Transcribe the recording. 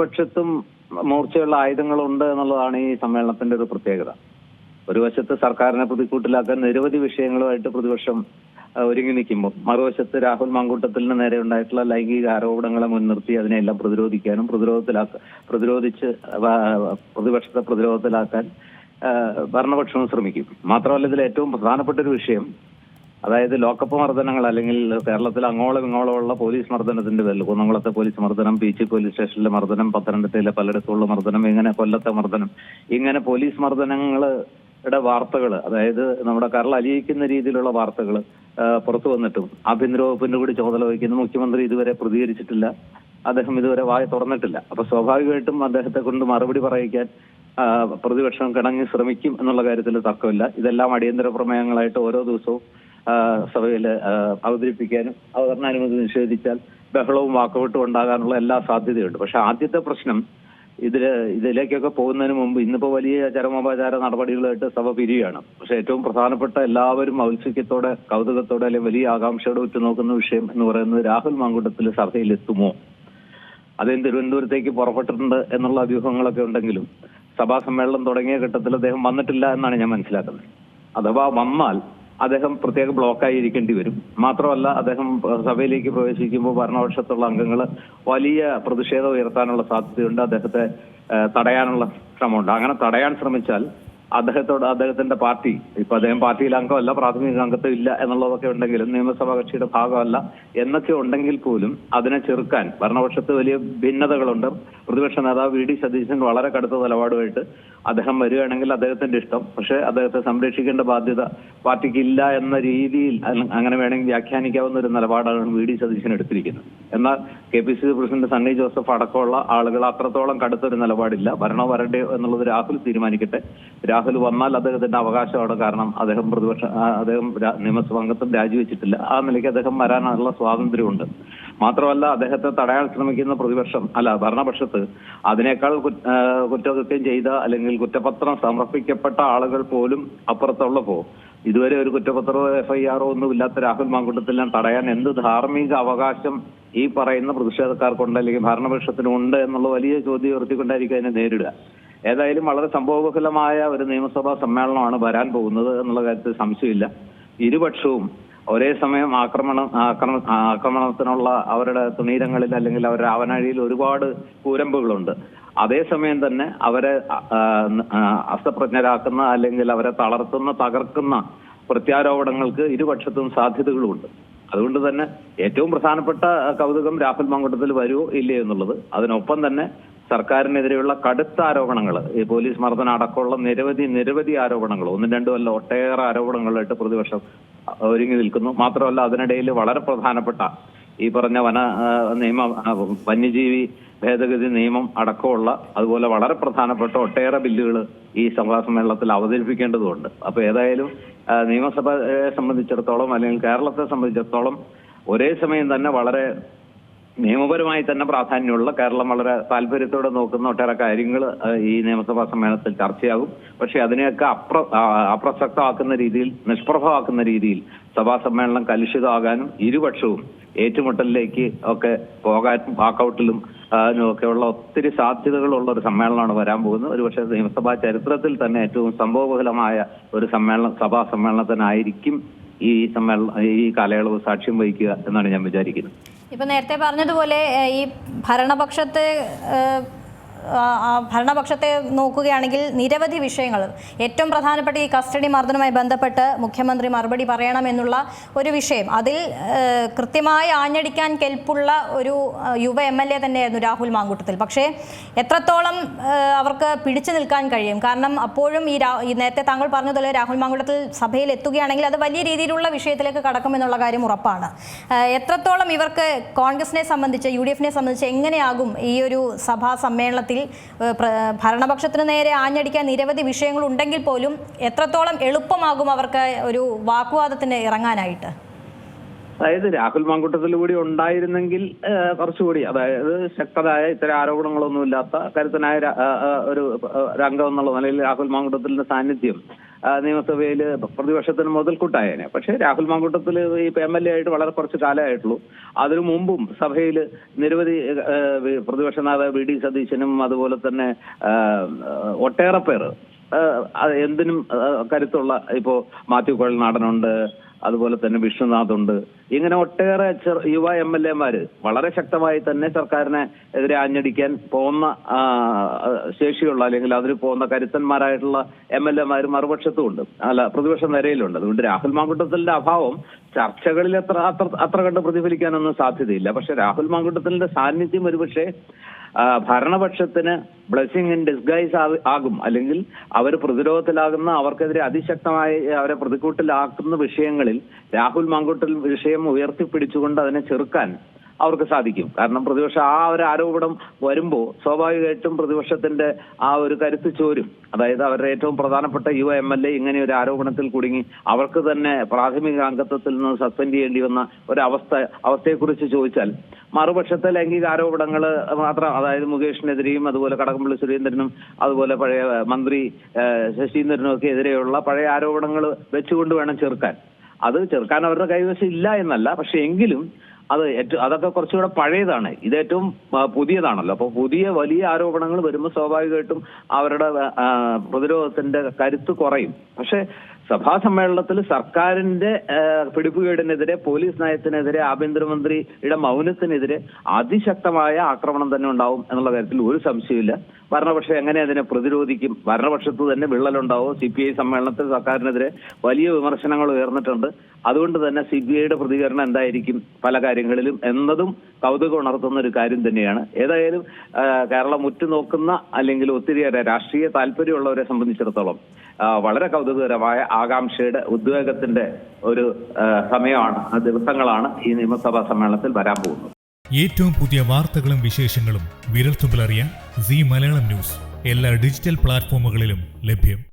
ഇരുപക്ഷത്തും മൂർച്ചയുള്ള ആയുധങ്ങളുണ്ട് എന്നുള്ളതാണ് ഈ സമ്മേളനത്തിന്റെ ഒരു പ്രത്യേകത. ഒരു വശത്ത് സർക്കാരിനെ പ്രതിക്കൂട്ടിലാക്കാൻ നിരവധി വിഷയങ്ങളുമായിട്ട് പ്രതിപക്ഷം ഒരുങ്ങി നിൽക്കുമ്പോൾ മറുവശത്ത് രാഹുൽ മങ്കൂട്ടത്തിന് നേരെ ഉണ്ടായിട്ടുള്ള ലൈംഗിക ആരോപണങ്ങളെ മുൻനിർത്തി അതിനെല്ലാം പ്രതിരോധിക്കാനും പ്രതിരോധത്തിലാക്ക പ്രതിരോധിച്ച് പ്രതിപക്ഷത്തെ പ്രതിരോധത്തിലാക്കാൻ ഭരണപക്ഷവും ശ്രമിക്കും. മാത്രമല്ല ഇതിൽ ഏറ്റവും പ്രധാനപ്പെട്ട ഒരു വിഷയം അതായത് ലോക്കപ്പ് മർദ്ദനങ്ങൾ അല്ലെങ്കിൽ കേരളത്തിൽ അങ്ങോളം ഇങ്ങോളമുള്ള പോലീസ് മർദ്ദനത്തിന്റെ പേരിൽ കുന്നംകുളത്തെ പോലീസ് മർദ്ദനം പീച്ചി പോലീസ് സ്റ്റേഷനിലെ മർദ്ദനം പത്തനംതിട്ടയിലെ പലയിടത്തുള്ള മർദ്ദനം ഇങ്ങനെ കൊല്ലത്തെ മർദ്ദനം ഇങ്ങനെ പോലീസ് മർദ്ദനങ്ങളുടെ വാർത്തകൾ അതായത് നമ്മുടെ കരൾ അലിയിക്കുന്ന രീതിയിലുള്ള വാർത്തകൾ പുറത്തു വന്നിട്ടും. ആഭ്യന്തര വകുപ്പിന്റെ കൂടി ചുമതല വഹിക്കുന്ന മുഖ്യമന്ത്രി ഇതുവരെ പ്രതികരിച്ചിട്ടില്ല. അദ്ദേഹം ഇതുവരെ വായ തുറന്നിട്ടില്ല. അപ്പൊ സ്വാഭാവികമായിട്ടും അദ്ദേഹത്തെ കൊണ്ട് മറുപടി പറയിക്കാൻ പ്രതിപക്ഷം കിണങ്ങി ശ്രമിക്കും എന്നുള്ള കാര്യത്തിൽ തർക്കമില്ല. ഇതെല്ലാം അടിയന്തര പ്രമേയങ്ങളായിട്ട് ഓരോ ദിവസവും സഭയിൽ അവതരിപ്പിക്കാനും അവതരണാനുമതി നിഷേധിച്ചാൽ ബഹളവും വാക്കൗട്ടും ഉണ്ടാകാനുള്ള എല്ലാ സാധ്യതയുണ്ട്. പക്ഷെ ആദ്യത്തെ പ്രശ്നം ഇതിൽ ഇതിലേക്കൊക്കെ പോകുന്നതിന് മുമ്പ് ഇന്നിപ്പോ വലിയ ചരമോപചാര നടപടികളായിട്ട് സഭ പിരിയുകയാണ്. പക്ഷെ ഏറ്റവും പ്രധാനപ്പെട്ട എല്ലാവരും ഔത്സുക്യത്തോടെ കൗതുകത്തോടെ അല്ലെങ്കിൽ വലിയ ആകാംക്ഷയോടെ ഉറ്റുനോക്കുന്ന വിഷയം എന്ന് പറയുന്നത് രാഹുൽ മാങ്കുട്ടത്തിൽ സഭയിൽ എത്തുമോ അദ്ദേഹം തിരുവനന്തപുരത്തേക്ക് പുറപ്പെട്ടിട്ടുണ്ട് എന്നുള്ള അഭ്യൂഹങ്ങളൊക്കെ ഉണ്ടെങ്കിലും സഭാ സമ്മേളനം തുടങ്ങിയ ഘട്ടത്തിൽ അദ്ദേഹം വന്നിട്ടില്ല എന്നാണ് ഞാൻ മനസ്സിലാക്കുന്നത്. അഥവാ വന്നാൽ അദ്ദേഹം പ്രത്യേക ബ്ലോക്കായി ഇരിക്കേണ്ടി വരും. മാത്രമല്ല അദ്ദേഹം സഭയിലേക്ക് പ്രവേശിക്കുമ്പോൾ ഭരണപക്ഷത്തുള്ള അംഗങ്ങൾ വലിയ പ്രതിഷേധം ഉയർത്താനുള്ള സാധ്യതയുണ്ട്. അദ്ദേഹത്തെ തടയാനുള്ള ശ്രമമുണ്ട്. അങ്ങനെ തടയാൻ ശ്രമിച്ചാൽ അദ്ദേഹത്തോട് അദ്ദേഹത്തിന്റെ പാർട്ടി. ഇപ്പൊ അദ്ദേഹം പാർട്ടിയിൽ അംഗമല്ല പ്രാഥമിക അംഗത്വം ഇല്ല എന്നുള്ളതൊക്കെ ഉണ്ടെങ്കിലും നിയമസഭാ കക്ഷിയുടെ ഭാഗമല്ല എന്നൊക്കെ ഉണ്ടെങ്കിൽ പോലും അതിനെ ചെറുക്കാൻ ഭരണപക്ഷത്ത് വലിയ ഭിന്നതകളുണ്ട്. പ്രതിപക്ഷ നേതാവ് വി ഡി സതീശൻ വളരെ കടുത്ത നിലപാടുമായിട്ട് അദ്ദേഹം വരികയാണെങ്കിൽ അദ്ദേഹത്തിന്റെ ഇഷ്ടം. പക്ഷെ അദ്ദേഹത്തെ സംരക്ഷിക്കേണ്ട ബാധ്യത പാർട്ടിക്ക് ഇല്ല എന്ന രീതിയിൽ അങ്ങനെ വേണമെങ്കിൽ വ്യാഖ്യാനിക്കാവുന്ന ഒരു നിലപാടാണ് വി ഡി സതീശൻ എടുത്തിരിക്കുന്നത്. എന്നാൽ K P C C president Sunny Joseph അടക്കമുള്ള ആളുകൾ അത്രത്തോളം കടുത്തൊരു നിലപാടില്ല. ഭരണോ വരണ്ടയോ എന്നുള്ളത് രാഹുൽ തീരുമാനിക്കട്ടെ. രാഹുൽ വന്നാൽ അദ്ദേഹത്തിന്റെ അവകാശമാണ് കാരണം അദ്ദേഹം പ്രതിപക്ഷ അദ്ദേഹം നിയമസഭാംഗത്വം രാജിവെച്ചിട്ടില്ല. ആ നിലയ്ക്ക് അദ്ദേഹം വരാനുള്ള സ്വാതന്ത്ര്യമുണ്ട്. മാത്രമല്ല അദ്ദേഹത്തെ തടയാൻ ശ്രമിക്കുന്ന പ്രതിപക്ഷം അല്ല ഭരണപക്ഷത്ത് അതിനേക്കാൾ കുറ്റ- കുറ്റകൃത്യം ചെയ്ത അല്ലെങ്കിൽ കുറ്റപത്രം സമർപ്പിക്കപ്പെട്ട ആളുകൾ പോലും അപ്പുറത്തുള്ളപ്പോ ഇതുവരെ ഒരു കുറ്റപത്രമോ എഫ്ഐആറോ ഒന്നും ഇല്ലാത്ത രാഹുൽ മാങ്കുട്ടത്തിനെ തടയാൻ എന്ത് ധാർമ്മിക അവകാശം ഈ പറയുന്ന പ്രതിഷേധക്കാർക്കുണ്ട് അല്ലെങ്കിൽ ഭരണപക്ഷത്തിനുണ്ട് എന്നുള്ള വലിയ ചോദ്യം ഉയർത്തിക്കൊണ്ടായിരിക്കും അതിനെ നേരിടുക. ഏതായാലും വളരെ സംഭവബഹുലമായ ഒരു നിയമസഭാ സമ്മേളനമാണ് വരാൻ പോകുന്നത് എന്നുള്ള കാര്യത്തിൽ സംശയമില്ല. ഇരുപക്ഷവും ഒരേ സമയം ആക്രമണം ആക്രമ ആക്രമണത്തിനുള്ള അവരുടെ തുണീരങ്ങളിൽ അല്ലെങ്കിൽ അവരുടെ അവനഴിയിൽ ഒരുപാട് കൂരമ്പുകളുണ്ട്. അതേസമയം തന്നെ അവരെ അസ്തപ്രജ്ഞരാക്കുന്ന അല്ലെങ്കിൽ അവരെ തളർത്തുന്ന തകർക്കുന്ന പ്രത്യാരോപണങ്ങൾക്ക് ഇരുപക്ഷത്തും സാധ്യതകളുമുണ്ട് അതുകൊണ്ട് തന്നെ ഏറ്റവും പ്രധാനപ്പെട്ട കൗതുകം രാഹുൽ മങ്കുട്ടത്തിൽ വരുമോ ഇല്ലയോ എന്നുള്ളത് അതിനൊപ്പം തന്നെ സർക്കാരിനെതിരെയുള്ള കടുത്ത ആരോപണങ്ങൾ ഈ പോലീസ് മർദ്ദനം അടക്കമുള്ള നിരവധി നിരവധി ആരോപണങ്ങൾ ഒന്നും രണ്ടും അല്ല ഒട്ടേറെ ആരോപണങ്ങളായിട്ട് പ്രതിപക്ഷം ഒരുങ്ങി നിൽക്കുന്നു. മാത്രമല്ല അതിനിടയിൽ വളരെ പ്രധാനപ്പെട്ട ഈ പറഞ്ഞ വന നിയമ വന്യജീവി ഭേദഗതി നിയമം അടക്കമുള്ള അതുപോലെ വളരെ പ്രധാനപ്പെട്ട ഒട്ടേറെ ബില്ലുകൾ ഈ സഭാ സമ്മേളനത്തിൽ അവതരിപ്പിക്കേണ്ടതുണ്ട്. അപ്പൊ ഏതായാലും നിയമസഭയെ സംബന്ധിച്ചിടത്തോളം അല്ലെങ്കിൽ കേരളത്തെ സംബന്ധിച്ചിടത്തോളം ഒരേ സമയം തന്നെ വളരെ നിയമപരമായി തന്നെ പ്രാധാന്യമുള്ള കേരളം വളരെ താല്പര്യത്തോടെ നോക്കുന്ന ഒട്ടേറെ കാര്യങ്ങൾ ഈ നിയമസഭാ സമ്മേളനത്തിൽ ചർച്ചയാകും. പക്ഷെ അതിനെയൊക്കെ അപ്ര അപ്രസക്തമാക്കുന്ന രീതിയിൽ നിഷ്പ്രഭമാക്കുന്ന രീതിയിൽ സഭാ സമ്മേളനം കലുഷിതമാകാനും ഇരുപക്ഷവും ഏറ്റുമുട്ടലിലേക്ക് ഒക്കെ പോകാൻ വാക്കൌട്ടിലും ഒക്കെയുള്ള ഒത്തിരി സാധ്യതകളുള്ള ഒരു സമ്മേളനമാണ് വരാൻ പോകുന്നത്. ഒരുപക്ഷെ നിയമസഭാ ചരിത്രത്തിൽ തന്നെ ഏറ്റവും സംഭവബഹുലമായ ഒരു സമ്മേളനം സഭാ സമ്മേളനത്തിനായിരിക്കും ഈ സമ്മേളനം ഈ കാലയളവ് സാക്ഷ്യം വഹിക്കുക എന്നാണ് ഞാൻ വിചാരിക്കുന്നത്. ഇപ്പൊ നേരത്തെ പറഞ്ഞതുപോലെ ഈ ഭരണപക്ഷത്തെ ഭരണപക്ഷത്തെ നോക്കുകയാണെങ്കിൽ നിരവധി വിഷയങ്ങൾ. ഏറ്റവും പ്രധാനപ്പെട്ട ഈ കസ്റ്റഡി മർദ്ദനവുമായി ബന്ധപ്പെട്ട് മുഖ്യമന്ത്രി മറുപടി പറയണമെന്നുള്ള ഒരു വിഷയം. അതിൽ കൃത്യമായി ആഞ്ഞടിക്കാൻ കെൽപ്പുള്ള ഒരു യുവ എം എൽ എ തന്നെയായിരുന്നു രാഹുൽ മാങ്കൂട്ടത്തിൽ. പക്ഷേ എത്രത്തോളം അവർക്ക് പിടിച്ചു നിൽക്കാൻ കഴിയും? കാരണം അപ്പോഴും ഈ രാ- നേരത്തെ താങ്കൾ പറഞ്ഞതുപോലെ രാഹുൽ മാങ്കൂട്ടത്തിൽ സഭയിൽ എത്തുകയാണെങ്കിൽ അത് വലിയ രീതിയിലുള്ള വിഷയത്തിലേക്ക് കടക്കുമെന്നുള്ള കാര്യം ഉറപ്പാണ്. എത്രത്തോളം ഇവർക്ക് കോൺഗ്രസിനെ സംബന്ധിച്ച് യു ഡി എഫിനെ സംബന്ധിച്ച് എങ്ങനെയാകും ഈ ഒരു സഭാ സമ്മേളനത്തിൽ ഏഹ്, ഭരണപക്ഷത്തിന് നേരെ ആഞ്ഞടിക്കാൻ നിരവധി വിഷയങ്ങൾ ഉണ്ടെങ്കിൽ പോലും എത്രത്തോളം എളുപ്പമാകും അവർക്ക് ഒരു വാക്കുവാദത്തിന് ഇറങ്ങാനായിട്ട്? അതായത് രാഹുൽ മാങ്കൂട്ടത്തിൽ കൂടി ഉണ്ടായിരുന്നെങ്കിൽ കുറച്ചുകൂടി അതായത് ശക്തരായ ഇത്തരം ആരോപണങ്ങളൊന്നുമില്ലാത്ത കരുത്തനായ ഒരു രംഗം എന്നുള്ള നിലയിൽ രാഹുൽ മാങ്കൂട്ടത്തിന്റെ സാന്നിധ്യം നിയമസഭയിൽ പ്രതിപക്ഷത്തിന് മുതൽക്കൂട്ടായേനെ. പക്ഷേ രാഹുൽ മാങ്കൂട്ടത്തിൽ ഈ എം എൽ എ ആയിട്ട് വളരെ കുറച്ച് കാലമായിട്ടുള്ളൂ. അതിനു മുമ്പും സഭയിൽ നിരവധി പ്രതിപക്ഷ നേതാവ് വി ഡി സതീശനും അതുപോലെ തന്നെ ഒട്ടേറെ പേർ എന്തിനും കരുത്തുള്ള ഇപ്പോ മാത്യു കുഴൽനാടനുണ്ട് അതുപോലെ തന്നെ വിഷ്ണുനാഥ് ഉണ്ട് ഇങ്ങനെ ഒട്ടേറെ യുവ എം എൽ എമാര് വളരെ ശക്തമായി തന്നെ സർക്കാരിനെ എതിരെ ആഞ്ഞടിക്കാൻ പോകുന്ന ശേഷിയുള്ള അല്ലെങ്കിൽ അതിന് പോകുന്ന കരുത്തന്മാരായിട്ടുള്ള എം എൽ എമാർ മറുപക്ഷത്തും ഉണ്ട് അല്ല പ്രതിപക്ഷ നിരയിലുണ്ട്. അതുകൊണ്ട് രാഹുൽ മാങ്കുട്ടത്തിന്റെ അഭാവം ചർച്ചകളിൽ എത്ര അത്ര അത്ര കണ്ട് പ്രതിഫലിക്കാനൊന്നും സാധ്യതയില്ല. പക്ഷെ രാഹുൽ മാങ്കുട്ടത്തിന്റെ സാന്നിധ്യം ഒരുപക്ഷെ ഭരണപക്ഷത്തിന് ബ്ലെസ്സിങ് ഇൻ ഡിസ്ഗൈസ് ആകും. അല്ലെങ്കിൽ അവർ പ്രതിരോധത്തിലാകുന്ന അവർക്കെതിരെ അതിശക്തമായി അവരെ പ്രതിക്കൂട്ടിലാക്കുന്ന വിഷയങ്ങളിൽ രാഹുൽ മാങ്കൂട്ടൽ വിഷയം ഉയർത്തിപ്പിടിച്ചുകൊണ്ട് അതിനെ ചെറുക്കാൻ അവർക്ക് സാധിക്കും. കാരണം പ്രതിപക്ഷ ആ ഒരു ആരോപണം വരുമ്പോൾ സ്വാഭാവികമായിട്ടും പ്രതിപക്ഷത്തിന്റെ ആ ഒരു കരുത്ത് ചോരും. അതായത് അവരുടെ ഏറ്റവും പ്രധാനപ്പെട്ട യുവ എം എൽ എ ഇങ്ങനെ ഒരു ആരോപണത്തിൽ കുടുങ്ങി അവർക്ക് തന്നെ പ്രാഥമിക അംഗത്വത്തിൽ നിന്ന് സസ്പെൻഡ് ചെയ്യേണ്ടി വന്ന ഒരു ഒരവസ്ഥ അവസ്ഥയെക്കുറിച്ച് ചോദിച്ചാൽ മറുപക്ഷത്തെ ലൈംഗിക ആരോപണങ്ങൾ മാത്രം അതായത് മുകേഷിനെതിരെയും അതുപോലെ കടകംപള്ളി സുരേന്ദ്രനും അതുപോലെ പഴയ മന്ത്രി ശശീന്ദ്രനും ഒക്കെ എതിരെയുള്ള പഴയ ആരോപണങ്ങൾ വെച്ചുകൊണ്ട് വേണം ചെറുക്കാൻ. അത് ചെറുക്കാൻ അവരുടെ കൈവശം ഇല്ല എന്നല്ല പക്ഷെ എങ്കിലും അത് അതൊക്കെ കുറച്ചുകൂടെ പഴയതാണ്. ഇത് ഏറ്റവും പുതിയതാണല്ലോ. അപ്പൊ പുതിയ വലിയ ആരോപണങ്ങൾ വരുമ്പോൾ സ്വാഭാവികമായിട്ടും അവരുടെ പ്രതിരോധത്തിന്റെ കരുത്ത് കുറയും. പക്ഷെ സഭാ സമ്മേളനത്തിൽ സർക്കാരിന്റെ പിടിപ്പുകേടിനെതിരെ പോലീസ് നയത്തിനെതിരെ ആഭ്യന്തരമന്ത്രിയുടെ മൗനത്തിനെതിരെ അതിശക്തമായ ആക്രമണം തന്നെ ഉണ്ടാവും എന്നുള്ള കാര്യത്തിൽ ഒരു സംശയമില്ല ഭരണപക്ഷം എങ്ങനെ അതിനെ പ്രതിരോധിക്കും? ഭരണപക്ഷത്ത് തന്നെ വിള്ളലുണ്ടാവും. സി പി ഐ സമ്മേളനത്തിൽ സർക്കാരിനെതിരെ വലിയ വിമർശനങ്ങൾ ഉയർന്നിട്ടുണ്ട്. അതുകൊണ്ട് തന്നെ സി ബി ഐയുടെ പ്രതികരണം എന്തായിരിക്കും പല കാര്യങ്ങളിലും എന്നതും കൗതുകം ഉണർത്തുന്ന ഒരു കാര്യം തന്നെയാണ്. ഏതായാലും കേരളം ഉറ്റുനോക്കുന്ന അല്ലെങ്കിൽ ഒത്തിരിയേറെ രാഷ്ട്രീയ താല്പര്യമുള്ളവരെ സംബന്ധിച്ചിടത്തോളം വളരെ കൗതുകകരമായ ആകാംക്ഷയുടെ ഉദ്വേഗത്തിന്റെ ഒരു സമയമാണ് ദിവസങ്ങളാണ് ഈ നിയമസഭാ സമ്മേളനത്തിൽ വരാൻ പോകുന്നത്. ഏറ്റവും പുതിയ വാർത്തകളും വിശേഷങ്ങളും വിരൽത്തുമ്പിലറിയാൻ സി മലയാളം ന്യൂസ്. എല്ലാ ഡിജിറ്റൽ പ്ലാറ്റ്ഫോമുകളിലും ലഭ്യം.